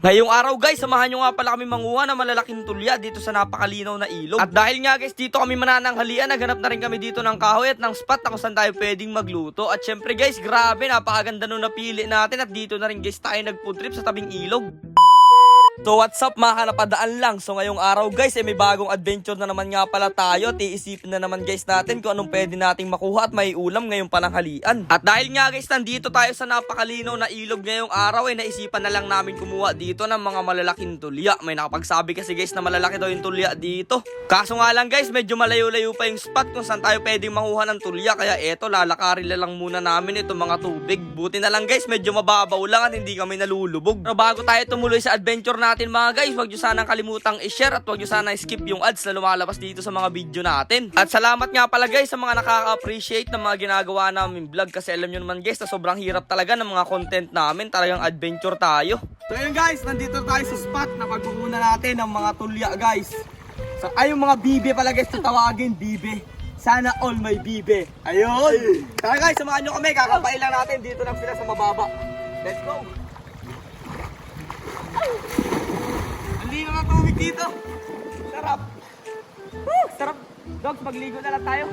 Ngayong araw guys, samahan nyo nga pala kami manguha ng malalaking tulya dito sa napakalinaw na ilog. At dahil nga guys, dito kami manananghalian, naghanap na rin kami dito ng kahoy at ng spot na kung saan tayo pwedeng magluto. At syempre guys, grabe, napakaganda nung napili natin at dito na rin guys tayo nag-food trip sa tabing ilog. So what's up mga kanapadaan lang? So ngayong araw guys eh, may bagong adventure na naman nga pala tayo. At iisipin na naman guys natin kung anong pwede nating makuha at may ulam ngayong pananghalian. At dahil nga guys nandito tayo sa napakalinaw na ilog ngayong araw eh naisipan na lang namin kumuha dito ng mga malalaking tulya. May nakapagsabi kasi guys na malalaki daw yung tulya dito. Kaso nga lang guys medyo malayo-layo pa yung spot kung saan tayo pwedeng manguha ng tulya. Kaya eto lalakarin na lang muna namin itong mga tubig. Buti na lang guys medyo mababaw lang at hindi kami nalulubog. Pero bago tayo tumuloy sa adventure natin mga guys Huwag nyo sanang kalimutang i-share at huwag nyo sanang skip yung ads na lumalabas dito sa mga video natin At salamat nga pala guys sa mga nakaka-appreciate ng mga ginagawa namin vlog Kasi alam nyo naman guys na sobrang hirap talaga ng mga content namin Talagang adventure tayo So yun guys, nandito tayo sa spot na pagkukunan natin ng mga tulya guys So ay yung mga bibe pala guys na tawagin bibe sana all may bibe. Ayun! Kaya guys, samahan nyo kami. Kakapain lang natin. Dito lang sila sa mababa. Let's go! Ang lino ng tubig dito. Sarap. Woo, sarap. Dogs, magligo na lang tayo.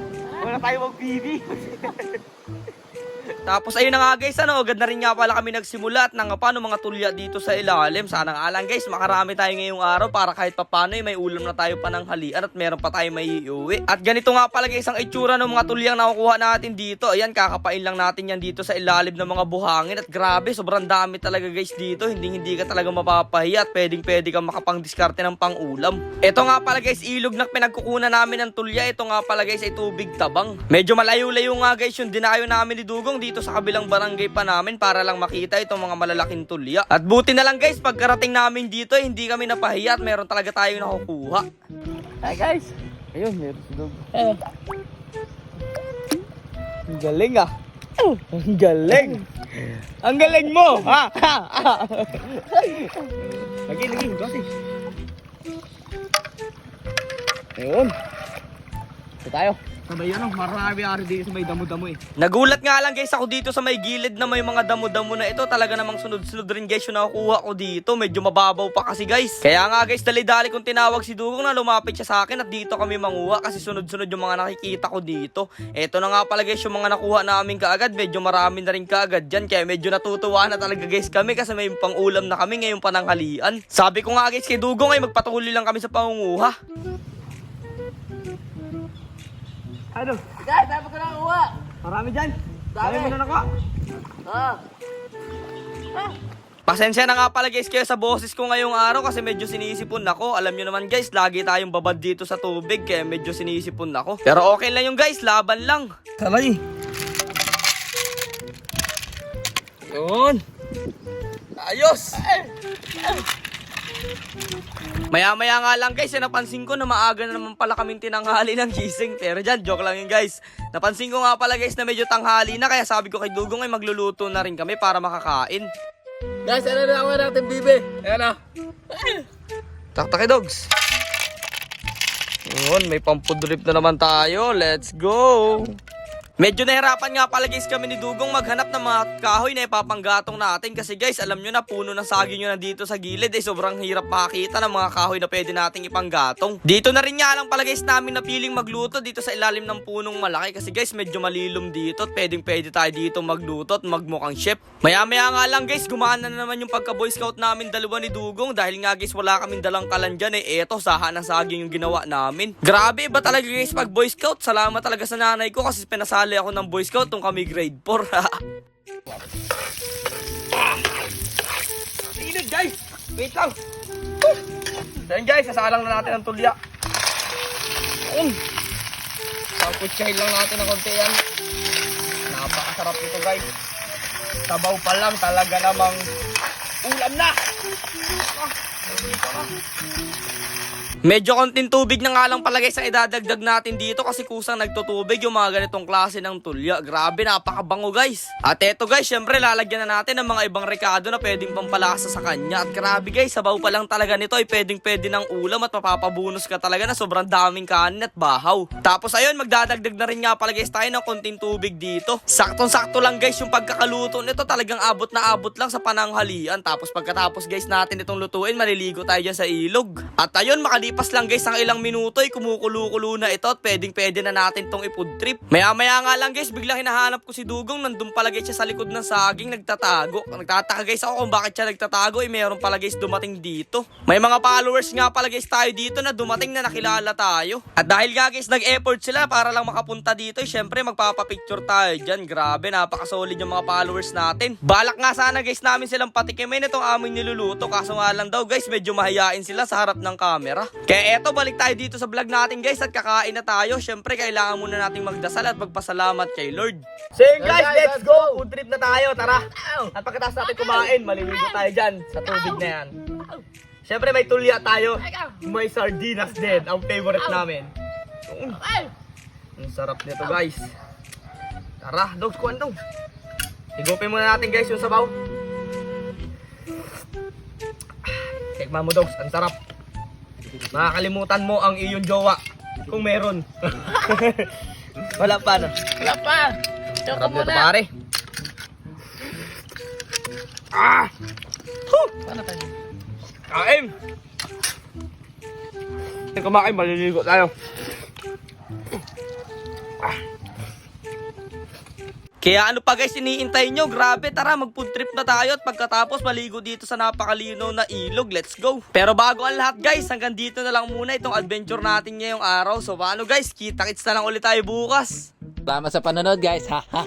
Wala tayo mag-bibi. Tapos ayun na nga guys, ano, agad na rin nga pala kami nagsimula at nang paano mga tulya dito sa ilalim. Sana nga lang guys, makarami tayo ngayong araw para kahit papano eh, may ulam na tayo pa ng halian at meron pa tayo may iuwi. At ganito nga pala guys ang itsura ng mga tulyang nakukuha natin dito. Ayan, kakapain lang natin yan dito sa ilalim ng mga buhangin at grabe, sobrang dami talaga guys dito. Hindi hindi ka talaga mapapahiya at pwedeng pwede kang makapang-diskarte ng pang-ulam. Ito nga pala guys, ilog na pinagkukunan namin ng tulya. Ito nga pala guys ay tubig tabang. Medyo malayo-layo nga guys yung dinayo namin ni Dugong dito sa kabilang barangay pa namin para lang makita itong mga malalaking tulya. At buti na lang guys, pagkarating namin dito, hindi kami napahiya at meron talaga tayong nakukuha. Hi guys! Ayun, meron si Dug. Ang galing ah! Ang galing! Ang galing mo! Ha? Ha? Ha? Lagi, lagi, lagi. Ayun. Ito tayo. Sabay yun, marami ari dito sa may damo-damo eh. Nagulat nga lang guys ako dito sa may gilid na may mga damo-damo na ito. Talaga namang sunod-sunod rin guys yung nakukuha ko dito. Medyo mababaw pa kasi guys. Kaya nga guys, dali-dali kong tinawag si Dugong na lumapit siya sa akin at dito kami manguha kasi sunod-sunod yung mga nakikita ko dito. Eto na nga pala guys yung mga nakuha namin kaagad. Medyo marami na rin kaagad dyan. Kaya medyo natutuwa na talaga guys kami kasi may pang-ulam na kami ngayong pananghalian. Sabi ko nga guys kay Dugong ay magpatuloy lang kami sa pangunguha. Ano? Guys, dapat ko na uwa. Marami dyan. Dami. Dami mo na nakuha. Ah. Pasensya na nga pala guys kayo sa boses ko ngayong araw kasi medyo sinisipon ako. Alam nyo naman guys, lagi tayong babad dito sa tubig kaya medyo sinisipon ako. Pero okay lang yung guys, laban lang. Sabay. Yun. Ayos. Maya-maya nga lang guys, eh, napansin ko na maaga na naman pala kaming tinanghali ng gising. Pero dyan, joke lang yun guys. Napansin ko nga pala guys na medyo tanghali na kaya sabi ko kay Dugong ay magluluto na rin kami para makakain. Guys, ano na ako natin, bibe? Ayan na. Taktake dogs. Yun, may pampudrip na naman tayo. Let's go! Medyo nahirapan nga pala guys kami ni Dugong maghanap ng mga kahoy na ipapanggatong natin kasi guys alam nyo na puno ng saging nyo na dito sa gilid eh sobrang hirap makita ng mga kahoy na pwede nating ipanggatong. Dito na rin nga lang pala guys namin napiling magluto dito sa ilalim ng punong malaki kasi guys medyo malilom dito at pwedeng pwede tayo dito magluto at magmukhang chef. Maya maya nga lang guys gumana na naman yung pagka boy scout namin dalawa ni Dugong dahil nga guys wala kaming dalang kalan dyan eh eto saha ng saging yung ginawa namin. Grabe ba talaga guys pag boy scout salamat talaga sa nanay ko kasi pinasali ako ng boy scout nung kami grade 4. Init guys! Wait lang! Then guys, sasalang na natin ang tulya. Ayun! Pagkutsahin lang natin ng konti yan. Napakasarap ito guys. Sabaw pa lang talaga namang ulam na! Ah. Medyo konting tubig na nga lang pala guys ang idadagdag natin dito kasi kusang nagtutubig yung mga ganitong klase ng tulya. Grabe, napakabango guys. At eto guys, syempre lalagyan na natin ng mga ibang rekado na pwedeng pampalasa sa kanya. At grabe guys, sabaw pa lang talaga nito ay pwedeng pwede ng ulam at mapapabunus ka talaga na sobrang daming kanin at bahaw. Tapos ayun, magdadagdag na rin nga pala guys tayo ng konting tubig dito. Saktong-sakto lang guys yung pagkakaluto nito talagang abot na abot lang sa pananghalian. Tapos pagkatapos guys natin itong lutuin, maliligo tayo dyan sa ilog. At ayun, makalipas lang guys ang ilang minuto ay kumukulo-kulo na ito at pwedeng pwede na natin tong ifood trip. Maya-maya nga lang guys, biglang hinahanap ko si Dugong. Nandun pala guys siya sa likod ng saging, nagtatago. Nagtataka guys ako kung bakit siya nagtatago. Eh meron pala guys dumating dito. May mga followers nga pala guys tayo dito na dumating na nakilala tayo. At dahil nga guys nag-effort sila para lang makapunta dito, eh, syempre magpapapicture tayo dyan. Grabe, napakasolid yung mga followers natin. Balak nga sana guys namin silang patikimin itong aming niluluto. Kaso nga lang daw guys, medyo mahihain sila sa harap ng camera. Kaya eto, balik tayo dito sa vlog natin guys at kakain na tayo. Syempre, kailangan muna nating magdasal at magpasalamat kay Lord. So yun guys, let's let's go! go! Food trip na tayo, tara! At pagkatapos natin kumain, maliligo tayo dyan sa tubig na yan. Syempre may tulya tayo. May sardinas din, ang favorite namin. Mm. Ang sarap nito guys. Tara, dogs, kuhan dong. Higupin muna natin guys yung sabaw. Tikman mo dogs, ang sarap. Makakalimutan mo ang iyong jowa. Kung meron. Wala pa no? Wala pa. Choco Sarap nito muna. pare. Ah! Huh! Paano tayo? Kain! Kumain, maliligo tayo. Kaya ano pa guys, iniintay nyo? Grabe, tara mag-food trip na tayo at pagkatapos maligo dito sa napakalinaw na ilog. Let's go! Pero bago ang lahat guys, hanggang dito na lang muna itong adventure natin ngayong araw. So paano guys, kita-kits na lang ulit tayo bukas. Salamat sa panonood guys. Ha.